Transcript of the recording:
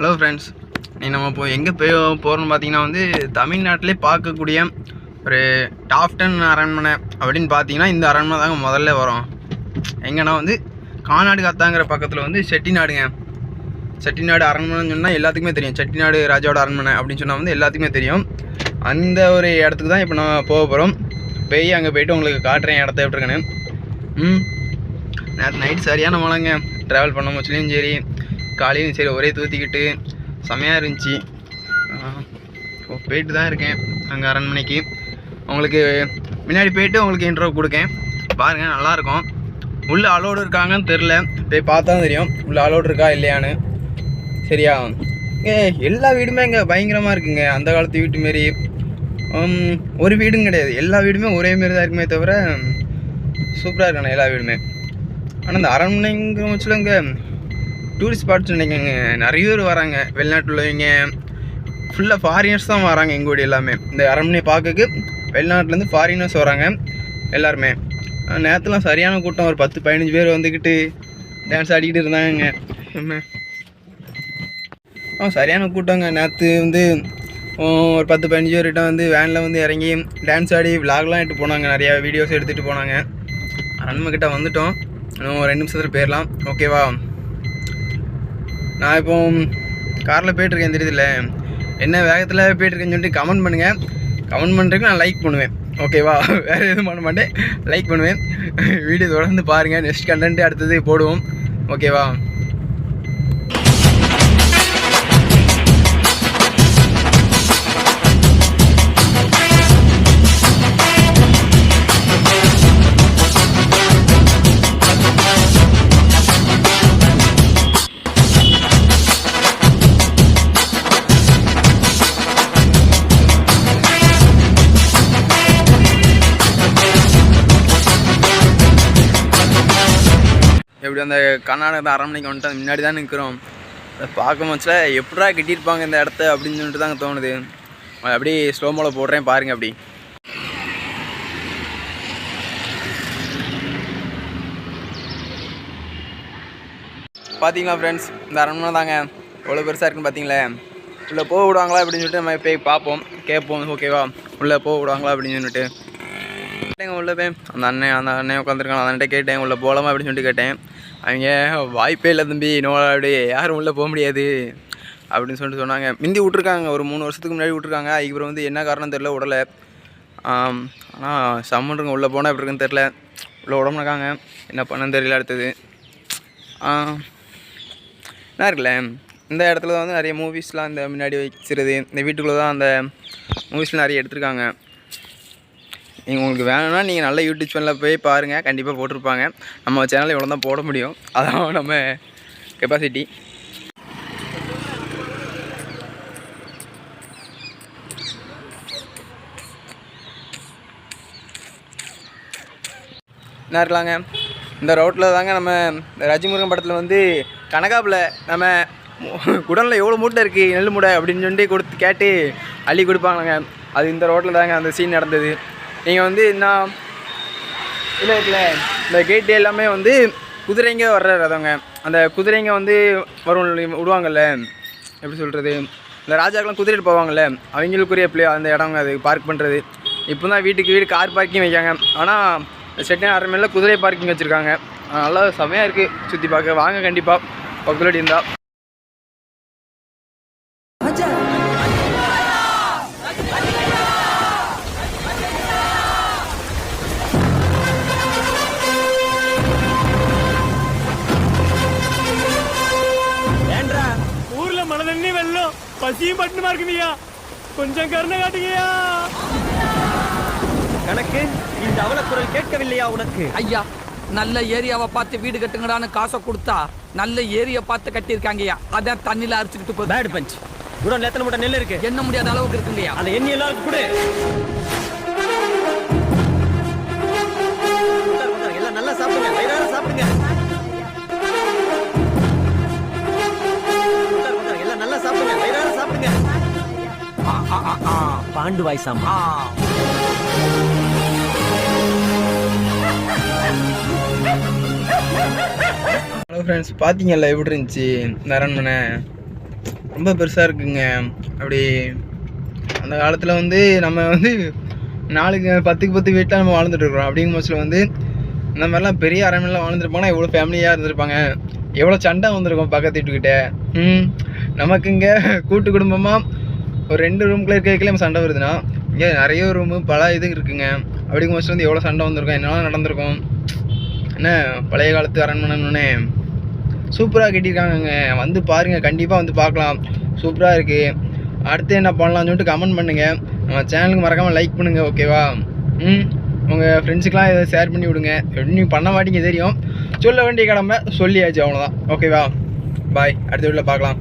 Hello friends நீ நம்ம இப்போ எங்கே போய் போகிறோம்னு பார்த்தீங்கன்னா வந்து தமிழ்நாட்டிலே பார்க்கக்கூடிய ஒரு டாப் டென் அரண்மனை அப்படின்னு பார்த்தீங்கன்னா இந்த அரண்மனை தாங்க முதல்ல வரும். எங்கன்னா வந்து கானாடு காத்தாங்கிற பக்கத்தில் வந்து செட்டிநாடுங்க. செட்டிநாடு அரண்மனைன்னு சொன்னால் எல்லாத்துக்குமே தெரியும். செட்டிநாடு ராஜாவோட அரண்மனை அப்படின்னு சொன்னால் வந்து எல்லாத்துக்குமே தெரியும். அந்த ஒரு இடத்துக்கு தான் இப்போ நான் போக போகிறோம் போய் அங்கே போயிட்டு உங்களுக்கு காட்டுறேன் இடத்த விட்டுருக்கேன்னு. ம். நேற்று நைட் சரியான மழைங்க. ட்ராவல் பண்ண முச்சுலையும் சரி. காலையிலும் சரி ஒரே தூத்திக்கிட்டு செம்மையாக இருந்துச்சு. போயிட்டு தான் இருக்கேன் அங்கே அரண்மனைக்கு. உங்களுக்கு முன்னாடி போயிட்டு உங்களுக்கு இன்ட்ரோ கொடுக்கேன். பாருங்கள் நல்லாயிருக்கும் உள்ளே அலோடு இருக்காங்கன்னு தெரில போய் பார்த்தா தெரியும். உள்ளே அலோடு இருக்கா இல்லையான்னு. சரியா? ஏ எல்லா வீடுமே இங்கே பயங்கரமாக இருக்குங்க. அந்த காலத்து வீட்டு மாரி. ஒரு வீடும் கிடையாது. எல்லா வீடுமே ஒரே மாரி தான் இருக்குமே தவிர சூப்பராக இருக்காண்ணே எல்லா வீடுமே. ஆனால் இந்த அரண்மனைங்கிற வச்சுல இங்கே டூரிஸ்ட் ஸ்பாட்ஸ் நினைக்கங்க. நிறைய பேர் வராங்க. வெளிநாட்டில் உள்ளவங்க. ஃபுல்லாக ஃபாரினர்ஸ் தான் வராங்க எங்கள் எல்லாமே. இந்த அரண்மனை பார்க்கக்கு வெளிநாட்டிலேருந்து ஃபாரினர்ஸ் வராங்க எல்லாருமே. நேரத்துலாம் சரியான கூட்டம். ஒரு பத்து பதினஞ்சு பேர் வந்துக்கிட்டு டான்ஸ் ஆடிக்கிட்டு இருந்தாங்க ஆ சரியான கூட்டங்க. நேற்று வந்து ஒரு பத்து பதினஞ்சு பேர்கிட்ட வந்து வேனில் வந்து இறங்கி டான்ஸ் ஆடி விலாக்லாம் எடுத்து போனாங்க. நிறையா வீடியோஸ் எடுத்துகிட்டு போனாங்க. அரண்மனை வந்துட்டோம். இன்னும் ரெண்டு நிமிஷத்தில் போயிடலாம். ஓகேவா நான் இப்போ காரில் போயிட்டுருக்கேன் தெரியுதுல்ல? என்ன வேகத்தில் போயிட்டுருக்கேன்னு சொல்லிட்டு கமெண்ட் பண்ணுங்கள் கமெண்ட் பண்ணுறதுக்கு நான் லைக் பண்ணுவேன். ஓகேவா வேறு எதுவும் பண்ண மாட்டேன். லைக் பண்ணுவேன். வீடியோ தொடர்ந்து பாருங்கள் நெக்ஸ்ட் கண்டென்ட்டு அடுத்தது போடுவோம். ஓகேவா எப்படி அந்த கர்நாடகா அரண்மனைக்கு வந்துட்டு முன்னாடி தான் நிற்கிறோம் அதை பார்க்கும் பட்சத்தில் எப்படா கட்டியிருப்பாங்க இந்த இடத்த அப்படின்னு சொல்லிட்டு தாங்க தோணுது. அப்படியே ஸ்லோ மோல போடுறேன் பாருங்க அப்படி. பார்த்தீங்களா ஃப்ரெண்ட்ஸ் இந்த அரண்மனை தாங்க. எவ்வளோ பெருசாக இருக்குன்னு பார்த்தீங்களே உள்ளே போக விடுவாங்களா அப்படின்னு சொல்லிட்டு நம்ம போய் பார்ப்போம் கேட்போம் ஓகேவா உள்ளே போக விடுவாங்களா அப்படின்னு சொல்லிட்டு. கேட்டேங்க உள்ளே போய். அந்த அண்ணன் அந்த அண்ணன் உட்காந்துருக்கான் அந்த அண்ணன் கேட்டேன் உள்ளே போகலாமா அப்படின்னு சொல்லிட்டு கேட்டேன். அவங்க வாய்ப்பே இல்லை தம்பி நோ அப்படியே யாரும் உள்ளே போக முடியாது அப்படின்னு சொல்லிட்டு சொன்னாங்க. முந்தி விட்ருக்காங்க ஒரு மூணு வருஷத்துக்கு முன்னாடி விட்ருக்காங்க அதுக்கப்புறம் வந்து என்ன காரணம் தெரில விடலை ஆனால் சம்மன்றங்க உள்ளே போனால் எப்படி இருக்குன்னு தெரில உள்ளே உடம்புனாக்காங்க என்ன பண்ணு தெரியல அடுத்தது. என்ன இருக்குல்ல இந்த இடத்துல தான் வந்து நிறைய மூவிஸ்லாம் இந்த முன்னாடி வச்சிருது. இந்த வீட்டுக்குள்ளே தான் அந்த மூவிஸ்லாம் நிறைய எடுத்திருக்காங்க. நீங்கள் உங்களுக்கு வேணும்னா நீங்கள் நல்ல யூடியூப் சேனலில் போய் பாருங்கள் கண்டிப்பாக போட்டிருப்பாங்க. நம்ம சேனலில் இவ்வளோ தான் போட முடியும். அதான் நம்ம கெப்பாசிட்டி என்ன இருக்கலாங்க? இந்த ரோட்டில் தாங்க நம்ம இந்த ரஜிமுருகன் படத்தில் வந்து கனகாப்பில் நம்ம குடனில் எவ்வளோ மூட்டை இருக்குது நெல் மூடை அப்படின்னு சொல்லிட்டு கொடுத்து கேட்டு அள்ளி கொடுப்பாங்க அது இந்த ரோட்டில் தாங்க அந்த சீன் நடந்தது. நீங்கள் வந்து என்ன இல்லை இருக்குல்ல இந்த கேட்டு எல்லாமே வந்து குதிரைங்க வர்ற ரதங்க அந்த குதிரைங்க வந்து வரும் விடுவாங்கல்ல எப்படி சொல்கிறது இந்த ராஜாக்கெலாம் குதிரைட்டு போவாங்கள்ல அவங்களுக்குரிய பிளே அந்த இடங்க அது பார்க் பண்ணுறது இப்போ தான் வீட்டுக்கு வீடு கார் பார்க்கிங் வைக்காங்க ஆனால் செட்டின அரண்மையில் குதிரை பார்க்கிங் வச்சுருக்காங்க. நல்லா செமையாக இருக்குது சுற்றி பார்க்க வாங்க கண்டிப்பாக பக்கத்தில் இருந்தால் பசியும் பட்டுமா இருக்குங்கய்யா கொஞ்சம் கருணை காட்டுங்கய்யா. கணக்கு இந்த அவலக்குரல் கேட்கவில்லையா உனக்கு? ஐயா நல்ல ஏரியாவை பார்த்து வீடு கட்டுங்கடான்னு காசை கொடுத்தா நல்ல ஏரியா பார்த்து கட்டியிருக்காங்கய்யா. அதான் தண்ணியில அரிச்சுக்கிட்டு போகுது. பேட் பஞ்ச் குடோன்ல எத்தனை மூட்டை நெல் இருக்கு. எண்ண முடியாத அளவுக்கு இருக்குங்கய்யா. அந்த எண்ணி எல்லாருக்கும் கொடு. எல்லாம் நல்லா சாப்பிடுங்க. வயிறார சாப்பிடுங்க. ஆ. பாண்டு வாய்சாமா ஆ. ஹலோ ஃப்ரெண்ட்ஸ் பார்த்தீங்கல்ல எப்படி இருந்துச்சு? இந்த அரண்மனை ரொம்ப பெருசாக இருக்குங்க. அப்படி அந்த காலத்தில் வந்து நம்ம வந்து நாளுக்கு பத்துக்கு பத்து வீட்டில் நம்ம வாழ்ந்துட்டு இருக்கிறோம். அப்படிங்கிற பட்சத்தில் வந்து இந்த மாதிரிலாம் பெரிய அரண்மனைலாம் வாழ்ந்துருப்பாங்கன்னா எவ்வளோ ஃபேமிலியாக இருந்திருப்பாங்க. எவ்வளோ சண்டை வந்திருக்கும் பக்கத்து வீட்டுக்கிட்ட. ம் நமக்கு இங்கே கூட்டு குடும்பமாக ஒரு ரெண்டு ரூம்குள்ளே இருக்கிறதுக்குள்ளே சண்டை வருதுன்னா இங்கே நிறைய ரூமு பல இது இருக்குங்க. அப்படிங்கிற மோஸ்ட் வந்து எவ்வளோ சண்டை வந்திருக்கும் என்னெல்லாம் நடந்திருக்கும்? என்ன பழைய காலத்து அரண்மனைன்னு சூப்பராக கட்டியிருக்காங்கங்க. வந்து பாருங்கள் கண்டிப்பாக வந்து பார்க்கலாம். சூப்பராக இருக்குது அடுத்து என்ன பண்ணலாம்னு சொல்லிட்டு கமெண்ட் பண்ணுங்கள் நம்ம சேனலுக்கு மறக்காமல் லைக் பண்ணுங்கள் ஓகேவா ம்? உங்கள் ஃப்ரெண்ட்ஸுக்கெலாம் இதை ஷேர் பண்ணி விடுங்க. நீங்கள் பண்ண மாட்டீங்க தெரியும். சொல்ல வேண்டிய கடமை சொல்லியாச்சு அவ்வளோதான் ஓகேவா பாய் அடுத்த வீட்டில் பார்க்கலாம்.